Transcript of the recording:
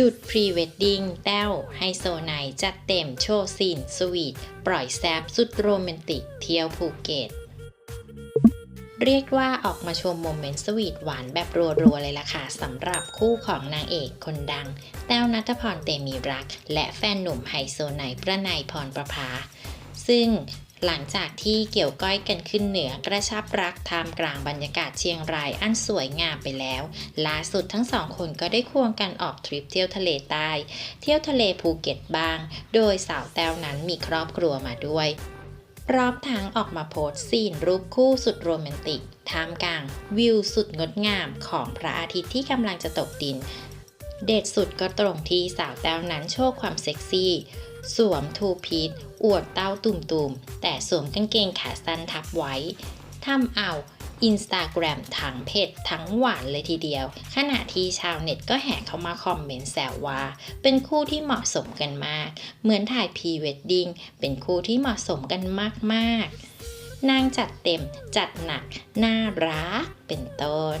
ดุดพรีเวดดิ้งแต้วไฮโซไนจัดเต็มโชว์ซีนสวีท ปล่อยแซบสุดโรแมนติกเที่ยวภูเก็ต เรียกว่าออกมาชมโมเมนต์สวีทหวานแบบรัวๆ เลยล่ะค่ะสำหรับคู่ของนางเอกคนดัง แต้วนัทพรเตมีรัก และแฟนหนุ่มไฮโซไนประนายพรประภาซึ่ง หลังจากที่เกี่ยวก้อยกันขึ้นเหนือกระชับรักท่ามกลางบรรยากาศเชียงรายอันสวยงามไปแล้วล่าสุดทั้งสองคนก็ได้ควงกันออกทริปเที่ยวทะเลใต้เที่ยวทะเลภูเก็ตบ้าง โดยสาวแต้วนั้นมีครอบครัวมาด้วยพร้อมทั้งออกมาโพสซีนรูปคู่สุดโรแมนติกท่ามกลางวิวสุดงดงามของพระอาทิตย์ที่กำลังจะตกดิน เด็ดสุดก็ตรงที่สาวแต้วนั้นโชว์ความเซ็กซี่ สวมทูพีทอวดเต้าตุ่มๆ แต่สวมกางเกงขาสั้นทับไว้ทำเอาอินสตาแกรมทั้งเผ็ดทั้งหวานเลยทีเดียว ขณะที่ชาวเน็ตก็แห่เข้ามาคอมเมนต์แซวว่า เป็นคู่ที่เหมาะสมกันมาก เหมือนถ่ายพรีเวดดิ้งเป็นคู่ที่เหมาะสมกันมากๆ นางจัดเต็มจัดหนัก น่ารักเป็นต้น